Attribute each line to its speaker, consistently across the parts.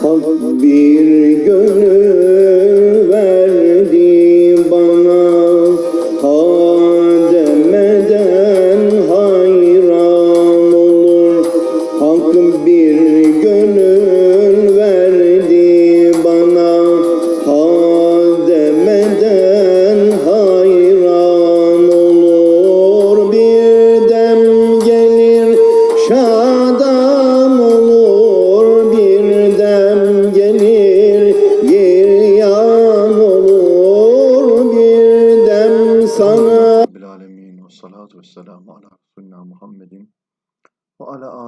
Speaker 1: Hak bir gönül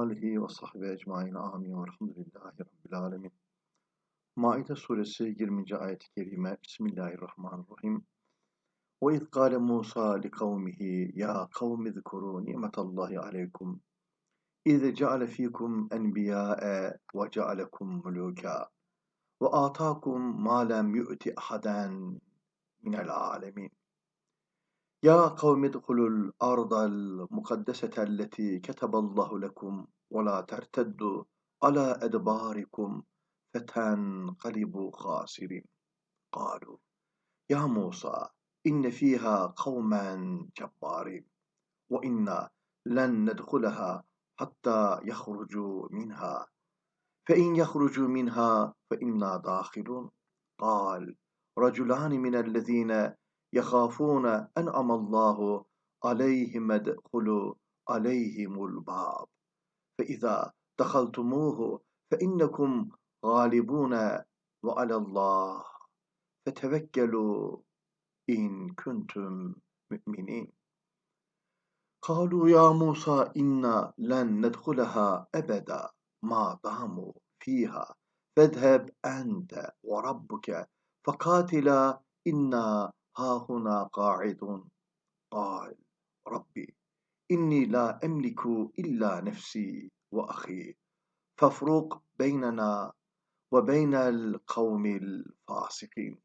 Speaker 2: alihi ve sahbihi ecmain amin ve elhamdülillahi Rabbil alemin. Maide suresi 20. ayet-i kerime Bismillahirrahmanirrahim. Ve iz kâle Musa li kavmihi ya kavmi zkuru ni'metallahi aleykum İz ceale fikum enbiyâe ve cealekum muluka ve ataakum ma lem yu'ti ahaden minel alemin. يا قوم ادخلوا الأرض المقدسة التي كتب الله لكم ولا ترتدوا على أدباركم فتنقلبوا خاسرين. قالوا يا موسى إن فيها قوما جبارين وإنا لن ندخلها حتى يخرجوا منها. فإن يخرجوا منها فإنا داخلون. قال رجلان من الذين يخافون أنعم الله عليهم ادخلوا عليهم الباب. فإذا دخلتموه فإنكم غالبون وعلى الله. فتوكلوا إن كنتم مؤمنين. قالوا يا موسى إنا لن ندخلها أبدا. ما داموا فيها؟ فاذهب أنت وربك فقاتلا إنا هاهنا قاعدون قال ربي إني لا أملك إلا نفسي وأخي فافرق بيننا وبين القوم الفاسقين.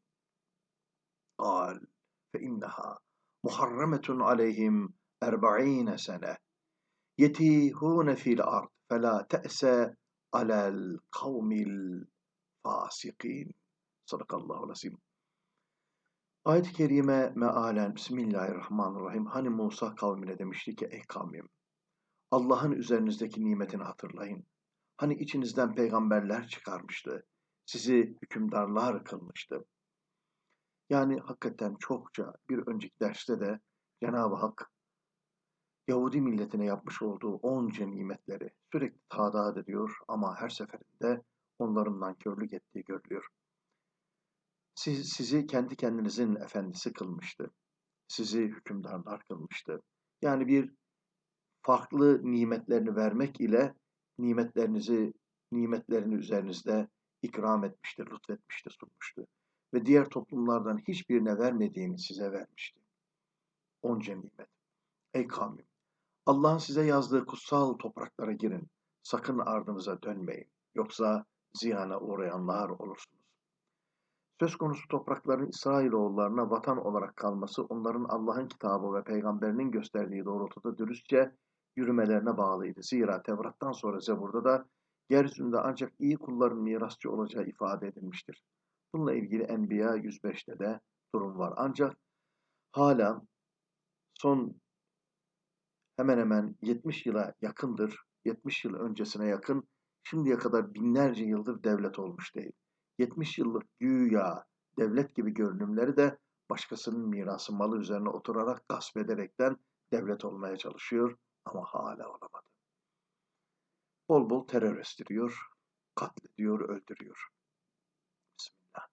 Speaker 2: قال فإنها محرمة عليهم أربعين سنة يتيهون في الأرض فلا تأس على القوم الفاسقين. صدق الله العظيم. Ayet-i Kerime mealen Bismillahirrahmanirrahim. Hani Musa kavmine demişti ki ey kavmim Allah'ın üzerinizdeki nimetini hatırlayın. Hani içinizden peygamberler çıkarmıştı. Sizi hükümdarlar kılmıştı. Yani hakikaten çokça bir önceki derste de Cenab-ı Hak Yahudi milletine yapmış olduğu onca nimetleri sürekli tadat ediyor ama her seferinde onların nankörlük ettiği görülüyor. Siz, sizi kendi kendinizin efendisi kılmıştı. Sizi hükümdarlar kılmıştı. Yani bir farklı nimetlerini vermek ile nimetlerinizi, nimetlerini üzerinizde ikram etmişti, lütfetmişti, sunmuştu. Ve diğer toplumlardan hiçbirine vermediğini size vermişti. Onca nimet. Ey kavmim! Allah'ın size yazdığı kutsal topraklara girin. Sakın ardınıza dönmeyin. Yoksa ziyana uğrayanlar olursunuz. Söz konusu toprakların İsrailoğullarına vatan olarak kalması onların Allah'ın kitabı ve peygamberinin gösterdiği doğrultuda dürüstçe yürümelerine bağlıydı. Zira Tevrat'tan sonra Zebur'da da yeryüzünde ancak iyi kulların mirasçı olacağı ifade edilmiştir. Bununla ilgili Enbiya 105'te de durum var. Ancak hala son hemen hemen 70 yıla yakındır, 70 yıl öncesine yakın, şimdiye kadar binlerce yıldır devlet olmuş değil. 70 yıllık güya devlet gibi görünümleri de başkasının mirası malı üzerine oturarak gasp ederekten devlet olmaya çalışıyor ama hala olamadı. Bol bol terör estiriyor, katlediyor, öldürüyor. Bismillah.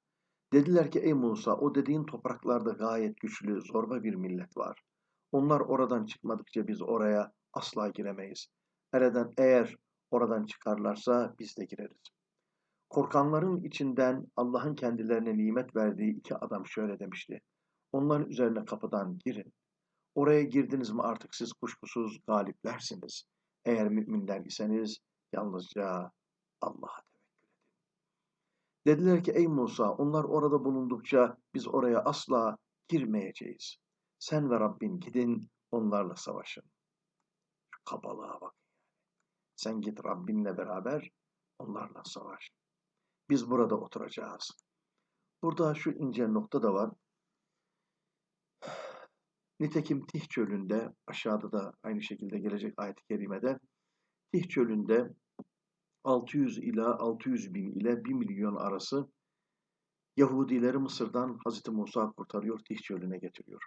Speaker 2: Dediler ki ey Musa o dediğin topraklarda gayet güçlü, zorba bir millet var. Onlar oradan çıkmadıkça biz oraya asla giremeyiz. Nereden eğer oradan çıkarlarsa biz de gireriz. Korkanların içinden Allah'ın kendilerine nimet verdiği iki adam şöyle demişti. Onların üzerine kapıdan girin. Oraya girdiniz mi artık siz kuşkusuz galiplersiniz. Eğer müminler iseniz yalnızca Allah'a tevekkül edin. Dediler ki ey Musa onlar orada bulundukça biz oraya asla girmeyeceğiz. Sen ve Rabbin gidin onlarla savaşın. Kabalığa bak. Sen git Rabbinle beraber onlarla savaş. Biz burada oturacağız. Burada şu ince nokta da var. Nitekim Tih çölünde, aşağıda da aynı şekilde gelecek ayet-i kerimede, Tih çölünde 600 ila 600 bin ile 1 milyon arası Yahudileri Mısır'dan Hz. Musa kurtarıyor, Tih çölüne getiriyor.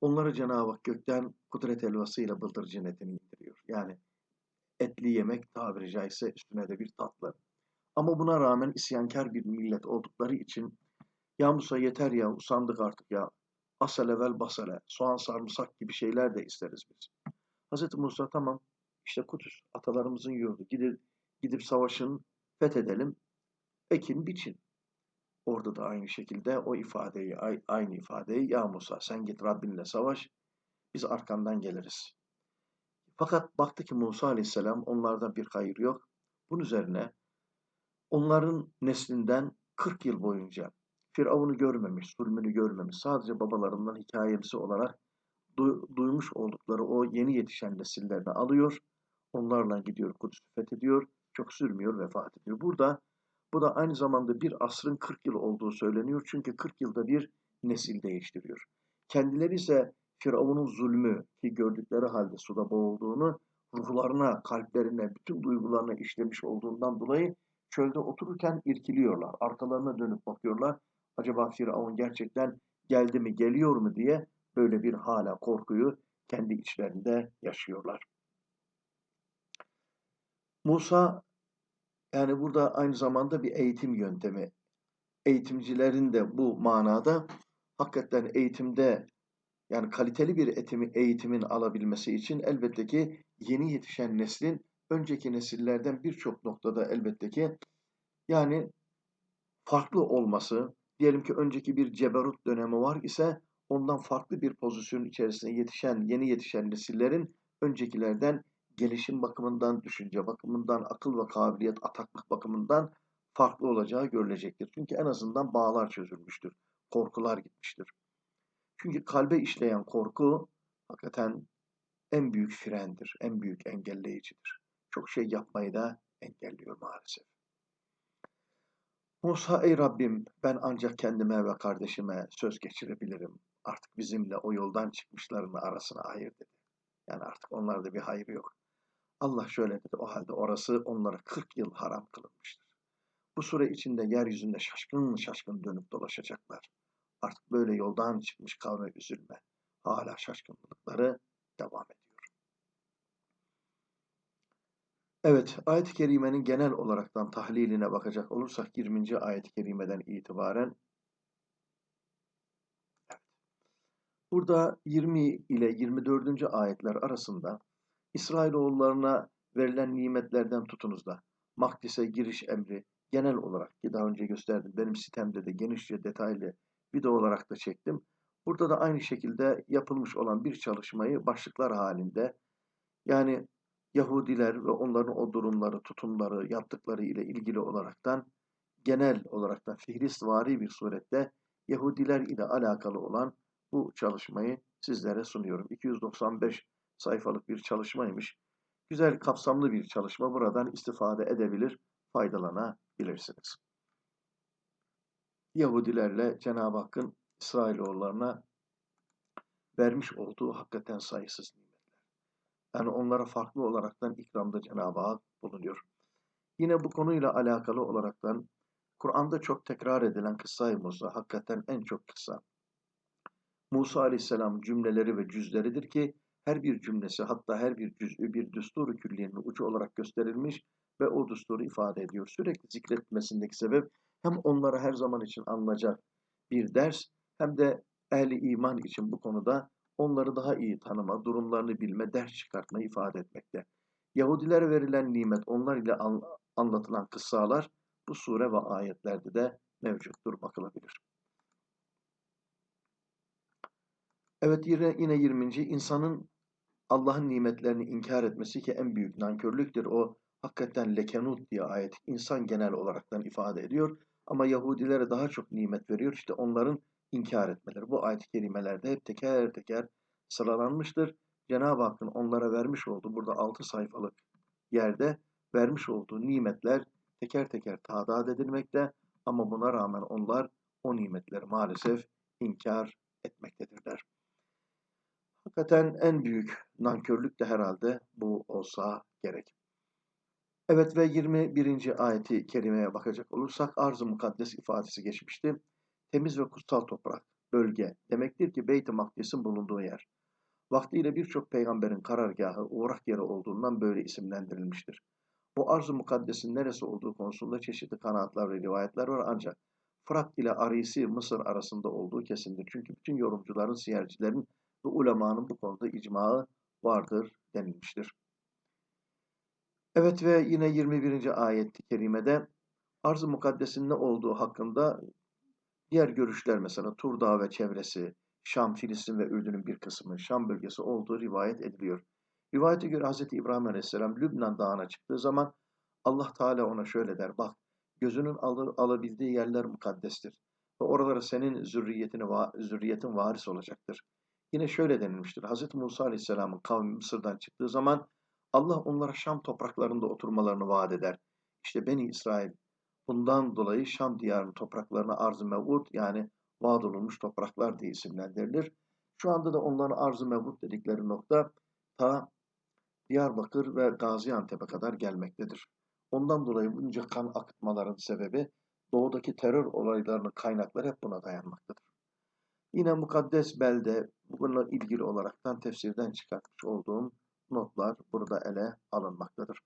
Speaker 2: Onları Cenab-ı Hak gökten kudret elvasıyla bıldırcın etini indiriyor. Yani etli yemek tabiri caizse üstüne de bir tatlı. Ama buna rağmen isyankar bir millet oldukları için ya Musa yeter ya usandık artık ya asel evvel basele soğan sarımsak gibi şeyler de isteriz biz. Hz. Musa tamam işte Kudüs atalarımızın yurdu gidip, gidip savaşın fethedelim ekin biçin. Orada da aynı şekilde o ifadeyi aynı ifadeyi ya Musa sen git Rabbinle savaş biz arkandan geliriz. Fakat baktı ki Musa aleyhisselam onlardan bir hayır yok. Bunun üzerine onların neslinden 40 yıl boyunca Firavun'u görmemiş, zulmünü görmemiş, sadece babalarından hikayemsi olarak du- duymuş oldukları o yeni yetişen nesillerini alıyor, onlarla gidiyor, Kudüs'ü fethediyor, çok sürmüyor, vefat ediyor. Burada bu da aynı zamanda bir asrın 40 yıl olduğu söyleniyor çünkü 40 yılda bir nesil değiştiriyor. Kendileri ise Firavun'un zulmü ki gördükleri halde suda boğulduğunu ruhlarına, kalplerine, bütün duygularına işlemiş olduğundan dolayı çölde otururken irkiliyorlar. Arkalarına dönüp bakıyorlar. Acaba Firavun gerçekten geldi mi, geliyor mu diye böyle bir hala korkuyu kendi içlerinde yaşıyorlar. Musa yani burada aynı zamanda bir eğitim yöntemi. Eğitimcilerin de bu manada hakikaten eğitimde yani kaliteli bir eğitimi, eğitimin alabilmesi için elbette ki yeni yetişen neslin önceki nesillerden birçok noktada elbette ki yani farklı olması, diyelim ki önceki bir ceberut dönemi var ise ondan farklı bir pozisyon içerisinde yetişen, yeni yetişen nesillerin öncekilerden gelişim bakımından, düşünce bakımından, akıl ve kabiliyet, ataklık bakımından farklı olacağı görülecektir. Çünkü en azından bağlar çözülmüştür. Korkular gitmiştir. Çünkü kalbe işleyen korku hakikaten en büyük frendir, en büyük engelleyicidir. Çok şey yapmayı da engelliyor maalesef. Musa ey Rabbim ben ancak kendime ve kardeşime söz geçirebilirim. Artık bizimle o yoldan çıkmışların arasına ayır dedi. Yani artık onlarda bir hayır yok. Allah şöyle dedi o halde orası onlara 40 yıl haram kılınmıştır. Bu süre içinde yeryüzünde şaşkın şaşkın dönüp dolaşacaklar. Artık böyle yoldan çıkmış kavme üzülme. Hala şaşkınlıkları devam ediyor. Evet, ayet-i kerimenin genel olaraktan tahliline bakacak olursak 20. ayet-i kerimeden itibaren. Burada 20 ile 24. ayetler arasında İsrailoğullarına verilen nimetlerden tutunuz da Makdis'e giriş emri genel olarak ki daha önce gösterdim benim sitemde de genişçe detaylı video olarak da çektim. Burada da aynı şekilde yapılmış olan bir çalışmayı başlıklar halinde yani Yahudiler ve onların o durumları, tutumları, yaptıkları ile ilgili olaraktan genel olaraktan fihristvari bir surette Yahudiler ile alakalı olan bu çalışmayı sizlere sunuyorum. 295 sayfalık bir çalışmaymış. Güzel kapsamlı bir çalışma. Buradan istifade edebilir, faydalanabilirsiniz. Yahudilerle Cenab-ı Hakk'ın İsrailoğullarına vermiş olduğu hakikaten sayısız nimetler. Yani onlara farklı olaraktan ikramda Cenab-ı Hak bulunuyor. Yine bu konuyla alakalı olaraktan Kur'an'da çok tekrar edilen kıssa-i Musa hakikaten en çok kısa. Musa aleyhisselam cümleleri ve cüzleridir ki her bir cümlesi hatta her bir cüz'ü bir düstur-u külliyenin ucu olarak gösterilmiş ve o düsturu ifade ediyor. Sürekli zikretmesindeki sebep hem onlara her zaman için anılacak bir ders hem de ehli iman için bu konuda onları daha iyi tanıma, durumlarını bilme, ders çıkartma ifade etmekte. Yahudilere verilen nimet, onlar ile anlatılan kıssalar bu sure ve ayetlerde de mevcuttur, bakılabilir. Evet yine, yine 20. insanın Allah'ın nimetlerini inkar etmesi ki en büyük nankörlüktür. O hakikaten lekenut diye ayet insan genel olaraktan ifade ediyor. Ama Yahudilere daha çok nimet veriyor. İşte onların inkar etmeleri. Bu ayet-i kerimelerde hep teker teker sıralanmıştır. Cenab-ı Hakk'ın onlara vermiş olduğu burada 6 sayfalık yerde vermiş olduğu nimetler teker teker tadat edilmekte ama buna rağmen onlar o nimetleri maalesef inkar etmektedirler. Hakikaten en büyük nankörlük de herhalde bu olsa gerek. Evet ve 21. ayeti kerimeye bakacak olursak arz-ı mukaddes ifadesi geçmişti. Temiz ve kutsal toprak, bölge demektir ki Beyt-i Makdis'in bulunduğu yer. Vaktiyle birçok peygamberin karargahı, uğrak yeri olduğundan böyle isimlendirilmiştir. Bu arz-ı mukaddesin neresi olduğu konusunda çeşitli kanaatler ve rivayetler var ancak Fırat ile Arisi Mısır arasında olduğu kesindir. Çünkü bütün yorumcuların, siyercilerin ve ulemanın bu konuda icmağı vardır denilmiştir. Evet ve yine 21. ayet-i kerimede arz-ı mukaddesin ne olduğu hakkında diğer görüşler mesela Tur Dağı ve çevresi, Şam, Filistin ve Ürdün'ün bir kısmı Şam bölgesi olduğu rivayet ediliyor. Rivayete göre Hz. İbrahim Aleyhisselam Lübnan Dağı'na çıktığı zaman Allah Teala ona şöyle der. Bak gözünün alır, alabildiği yerler mukaddestir. Ve oralara senin zürriyetini, zürriyetin varis olacaktır. Yine şöyle denilmiştir. Hz. Musa Aleyhisselam'ın kavmi Mısır'dan çıktığı zaman Allah onlara Şam topraklarında oturmalarını vaat eder. İşte Beni İsrail bundan dolayı Şam diyarının topraklarına arz-ı mevud yani vaat olunmuş topraklar diye isimlendirilir. Şu anda da onların arz-ı mevud dedikleri nokta ta Diyarbakır ve Gaziantep'e kadar gelmektedir. Ondan dolayı bunca kan akıtmaların sebebi doğudaki terör olaylarının kaynakları hep buna dayanmaktadır. Yine mukaddes belde bununla ilgili olaraktan tefsirden çıkartmış olduğum notlar burada ele alınmaktadır.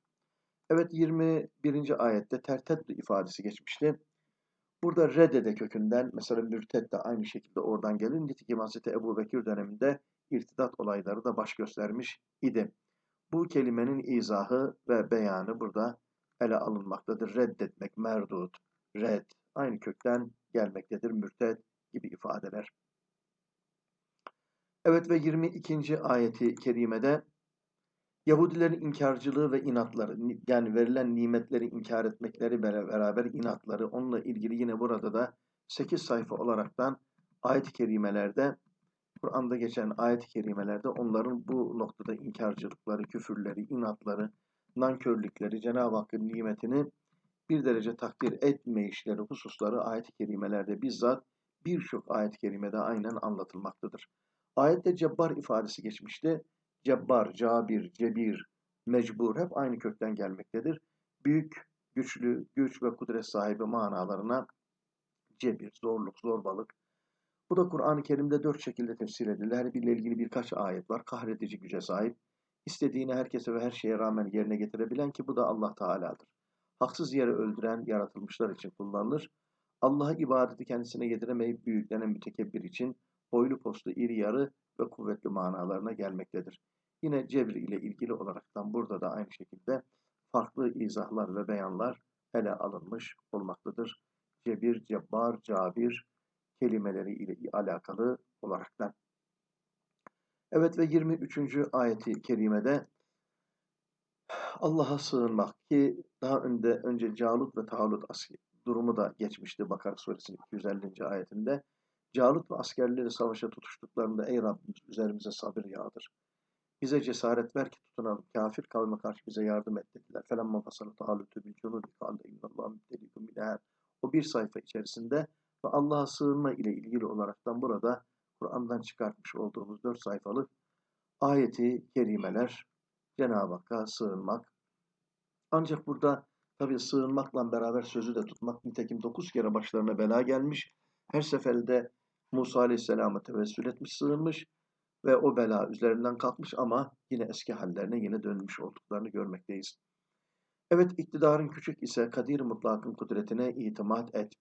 Speaker 2: Evet 21. ayette tertettu ifadesi geçmişti. Burada redede kökünden mesela mürted de aynı şekilde oradan gelir. Nitekim Hz. Ebu Bekir döneminde irtidat olayları da baş göstermiş idi. Bu kelimenin izahı ve beyanı burada ele alınmaktadır. Reddetmek, merdut, red aynı kökten gelmektedir. Mürted gibi ifadeler. Evet ve 22. ayeti kerimede Yahudilerin inkarcılığı ve inatları yani verilen nimetleri inkar etmekleri beraber inatları onunla ilgili yine burada da 8 sayfa olaraktan ayet-i kerimelerde Kur'an'da geçen ayet-i kerimelerde onların bu noktada inkarcılıkları, küfürleri, inatları, nankörlükleri, Cenab-ı Hakk'ın nimetini bir derece takdir etmeyişleri hususları ayet-i kerimelerde bizzat birçok ayet-i kerimede aynen anlatılmaktadır. Ayette cebbar ifadesi geçmişti. Cebbar, cabir, cebir, mecbur hep aynı kökten gelmektedir. Büyük, güçlü, güç ve kudret sahibi manalarına cebir, zorluk, zorbalık. Bu da Kur'an-ı Kerim'de dört şekilde tefsir edilir. Her biriyle ilgili birkaç ayet var. Kahredici güce sahip. İstediğini herkese ve her şeye rağmen yerine getirebilen ki bu da Allah Teala'dır. Haksız yere öldüren yaratılmışlar için kullanılır. Allah'a ibadeti kendisine yediremeyip büyüklenen mütekebbir için boylu postlu iri yarı ve kuvvetli manalarına gelmektedir. Yine cebir ile ilgili olaraktan burada da aynı şekilde farklı izahlar ve beyanlar ele alınmış olmaktadır. Cebir, cebbar, cabir kelimeleri ile alakalı olaraktan. Evet ve 23. ayeti kerimede Allah'a sığınmak ki daha önde önce Calut ve Talut durumu da geçmişti Bakara suresinin 250. ayetinde. Calut ve askerleri savaşa tutuştuklarında ey Rabbimiz üzerimize sabır yağdır. Bize cesaret ver ki tutunalım. Kafir kavme karşı bize yardım et dediler. Felemma fasalı talutu bil cunudi kalde innallahu müttelikum minher. O bir sayfa içerisinde ve Allah'a sığınma ile ilgili olaraktan burada Kur'an'dan çıkartmış olduğumuz dört sayfalık ayeti kerimeler Cenab-ı Hakk'a sığınmak. Ancak burada tabi sığınmakla beraber sözü de tutmak nitekim dokuz kere başlarına bela gelmiş. Her seferinde Musa Aleyhisselam'a tevessül etmiş, sığınmış ve o bela üzerinden kalkmış ama yine eski hallerine yine dönmüş olduklarını görmekteyiz. Evet iktidarın küçük ise kadir mutlakın kudretine itimat et.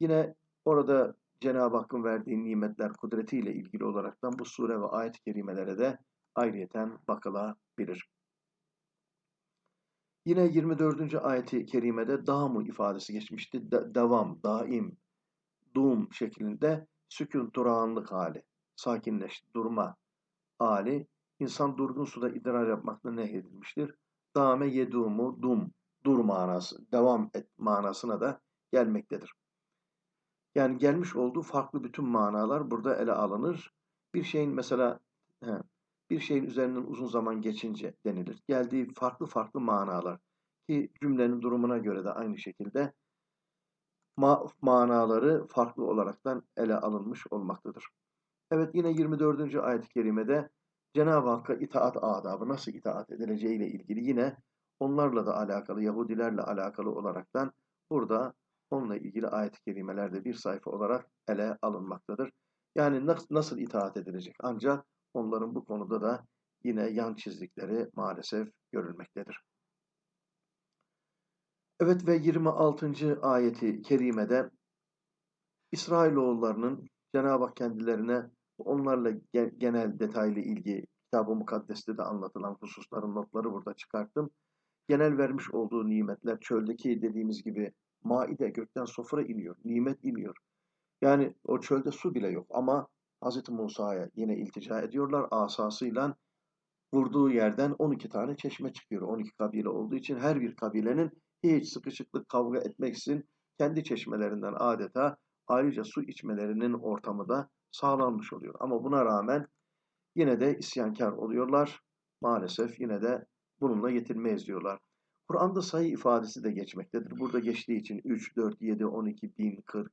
Speaker 2: Yine orada Cenab-ı Hakk'ın verdiği nimetler kudretiyle ilgili olaraktan bu sure ve ayet-i kerimelere de ayrıyeten bakılabilir. Yine 24. ayeti kerimede damu ifadesi geçmişti. De devam, daim, dum şeklinde sükun, durağanlık hali, sakinleş, durma hali. İnsan durgun suda idrar yapmakla nehyedilmiştir. Dame yedumu, dum, dur manası, devam et manasına da gelmektedir. Yani gelmiş olduğu farklı bütün manalar burada ele alınır. Bir şeyin mesela he, bir şeyin üzerinden uzun zaman geçince denilir. Geldiği farklı farklı manalar. Ki cümlenin durumuna göre de aynı şekilde ma manaları farklı olaraktan ele alınmış olmaktadır. Evet yine 24. ayet-i kerimede Cenab-ı Hakk'a itaat adabı nasıl itaat edileceğiyle ilgili yine onlarla da alakalı, Yahudilerle alakalı olaraktan burada onunla ilgili ayet-i kerimelerde bir sayfa olarak ele alınmaktadır. Yani nasıl, itaat edilecek? Ancak onların bu konuda da yine yan çizdikleri maalesef görülmektedir. Evet ve 26. ayeti kerimede İsrailoğullarının Cenab-ı Hak kendilerine onlarla genel detaylı ilgi Kitab-ı Mukaddes'te de anlatılan hususların notları burada çıkarttım. Genel vermiş olduğu nimetler çöldeki dediğimiz gibi maide gökten sofra iniyor, nimet iniyor. Yani o çölde su bile yok ama Hz. Musa'ya yine iltica ediyorlar asasıyla vurduğu yerden 12 tane çeşme çıkıyor. 12 kabile olduğu için her bir kabilenin hiç sıkışıklık kavga etmeksizin kendi çeşmelerinden adeta ayrıca su içmelerinin ortamı da sağlanmış oluyor. Ama buna rağmen yine de isyankar oluyorlar. Maalesef yine de bununla yetinmeyiz diyorlar. Kur'an'da sayı ifadesi de geçmektedir. Burada geçtiği için 3, 4, 7, 12, 1000, 40,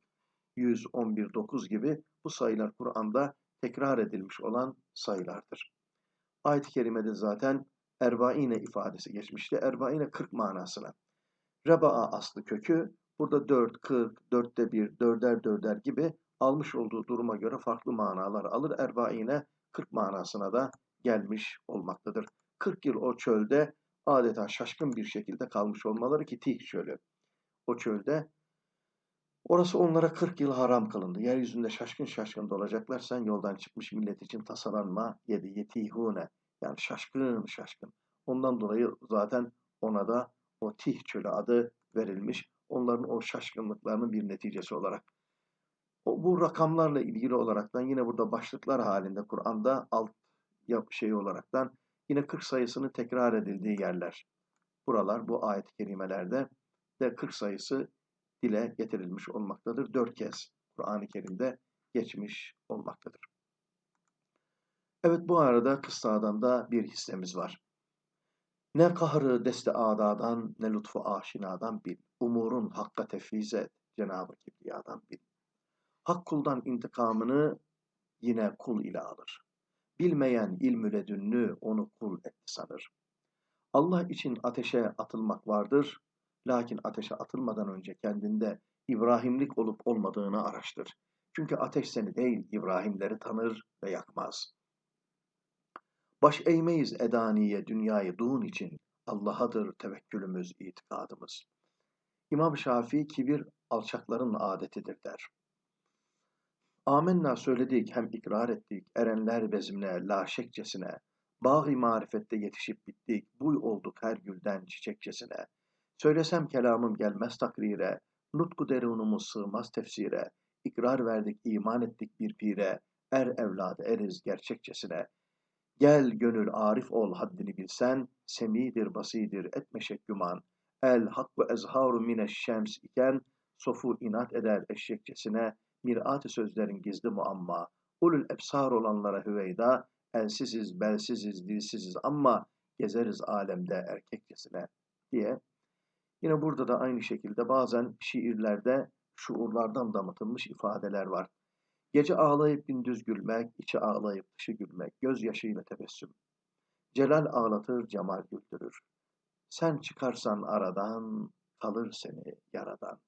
Speaker 2: 100, 11, 9 gibi bu sayılar Kur'an'da tekrar edilmiş olan sayılardır. Ayet-i Kerime'de zaten Erbaine ifadesi geçmişti. Erbaine 40 manasına. Reba'a aslı kökü burada 4, 40, 4'te 1, 4'er 4'er gibi almış olduğu duruma göre farklı manalar alır. Erbaine 40 manasına da gelmiş olmaktadır. 40 yıl o çölde adeta şaşkın bir şekilde kalmış olmaları ki Tih çölü. O çölde orası onlara 40 yıl haram kılındı. Yeryüzünde şaşkın şaşkın dolacaklar. Sen yoldan çıkmış millet için tasalanma yedi yetihune. Yani şaşkın şaşkın. Ondan dolayı zaten ona da o Tih çölü adı verilmiş. Onların o şaşkınlıklarının bir neticesi olarak. O, bu rakamlarla ilgili olaraktan yine burada başlıklar halinde Kur'an'da alt yap şey olaraktan yine 40 sayısının tekrar edildiği yerler. Buralar bu ayet-i kerimelerde de 40 sayısı dile getirilmiş olmaktadır. Dört kez Kur'an-ı Kerim'de geçmiş olmaktadır. Evet bu arada kıssadan da bir hissemiz var. Ne kahrı deste adadan ne lütfu aşinadan bil. Umurun hakka tefviz et Cenab-ı Kibriyadan bil. Hak kuldan intikamını yine kul ile alır. Bilmeyen ilmü ledünlü onu kul etti sanır. Allah için ateşe atılmak vardır. Lakin ateşe atılmadan önce kendinde İbrahimlik olup olmadığını araştır. Çünkü ateş seni değil İbrahimleri tanır ve yakmaz. Baş eğmeyiz edaniye dünyayıduğun için Allah'adır tevekkülümüz, itikadımız. İmam Şafii kibir alçakların adetidir der. Amenna söyledik hem ikrar ettik erenler bezimle laşekçesine. Bağ-ı marifette yetişip bittik buy olduk her gülden çiçekçesine. Söylesem kelamım gelmez takrire, nutku derunumuz sığmaz tefsire. İkrar verdik iman ettik bir pire, er evladı eriz gerçekçesine. Gel gönül arif ol haddini bilsen, semidir basidir etme şek güman. El hakku ezharu mine şems iken, sofu inat eder eşekçesine, mirat sözlerin gizli muamma. Ulul ebsar olanlara hüveyda, elsiziz, belsiziz, dilsiziz ama gezeriz alemde erkekçesine diye. Yine burada da aynı şekilde bazen şiirlerde şuurlardan damıtılmış ifadeler var. Gece ağlayıp gündüz gülmek, içi ağlayıp dışı gülmek, gözyaşıyla tebessüm. Celal ağlatır, cemal güldürür. Sen çıkarsan aradan, kalır seni yaradan.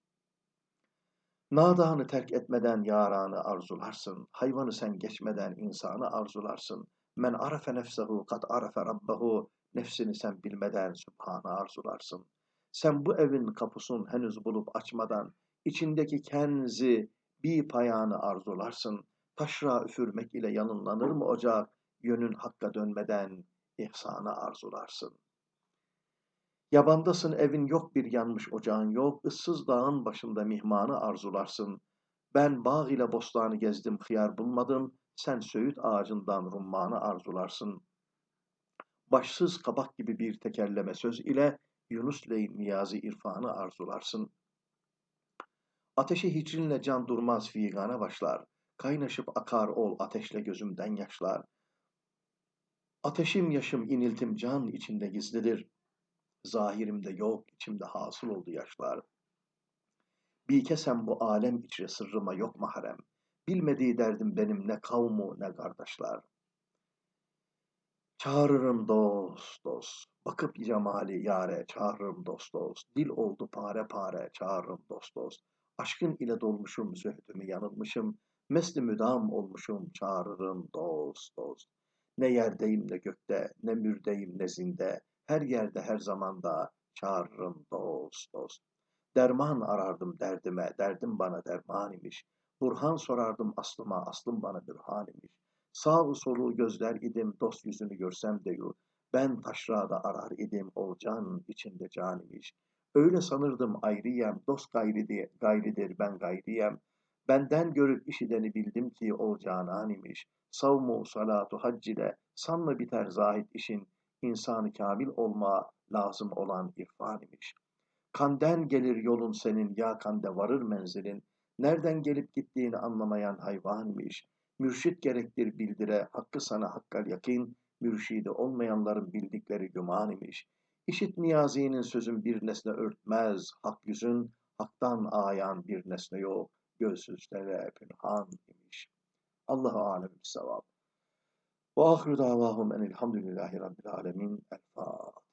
Speaker 2: Nadahanı terk etmeden yaranı arzularsın. Hayvanı sen geçmeden insanı arzularsın. Men arafe nefsehu kat arafe rabbehu. Nefsini sen bilmeden Sübhan'ı arzularsın. Sen bu evin kapısını henüz bulup açmadan içindeki kenzi bir payanı arzularsın. Taşra üfürmek ile yanınlanır mı ocak? Yönün hakka dönmeden ihsanı arzularsın. Yabandasın evin yok bir yanmış ocağın yok, ıssız dağın başında mihmanı arzularsın. Ben bağ ile bostanı gezdim hıyar bulmadım, sen söğüt ağacından rummanı arzularsın. Başsız kabak gibi bir tekerleme söz ile Yunus Leyn niyazi irfanı arzularsın. Ateşi hicrinle can durmaz figana başlar. Kaynaşıp akar ol ateşle gözümden yaşlar. Ateşim yaşım iniltim can içinde gizlidir. Zahirimde yok, içimde hasıl oldu yaşlar. Bir kesem bu alem içre sırrıma yok mahrem. Bilmediği derdim benim ne kavmu ne kardeşler. Çağırırım dost dost. Bakıp cemali yare çağırırım dost dost. Dil oldu pare pare çağırırım dost dost. Aşkın ile dolmuşum zühdümü yanılmışım. Mesli müdam olmuşum çağırırım dost dost. Ne yerdeyim ne gökte, ne mürdeyim ne zinde. Her yerde her zamanda çağırırım dost dost. Derman arardım derdime, derdim bana derman imiş. Burhan sorardım aslıma, aslım bana bürhan imiş. Sağ solu gözler idim, dost yüzünü görsem de yu. Ben taşrada arar idim, ol can içinde can imiş. Öyle sanırdım ayrıyem, dost gayridir, gayridir ben gayriyem. Benden görüp işideni bildim ki ol canan imiş. Savmu, salatu, hac ile sanma biter zahid işin. İnsanı kamil olma lazım olan irfan imiş. Kanden gelir yolun senin, ya kande varır menzilin. Nereden gelip gittiğini anlamayan hayvan imiş. Mürşit gerektir bildire, hakkı sana hakkal yakin, mürşidi olmayanların bildikleri güman imiş. İşit Niyazi'nin sözün bir nesne örtmez, hak yüzün, haktan ayan bir nesne yok, gözsüzlere pünhan imiş. Allahu alem sevap. Ve ahru davahum enilhamdülillahi rabbil alemin. El Fatiha.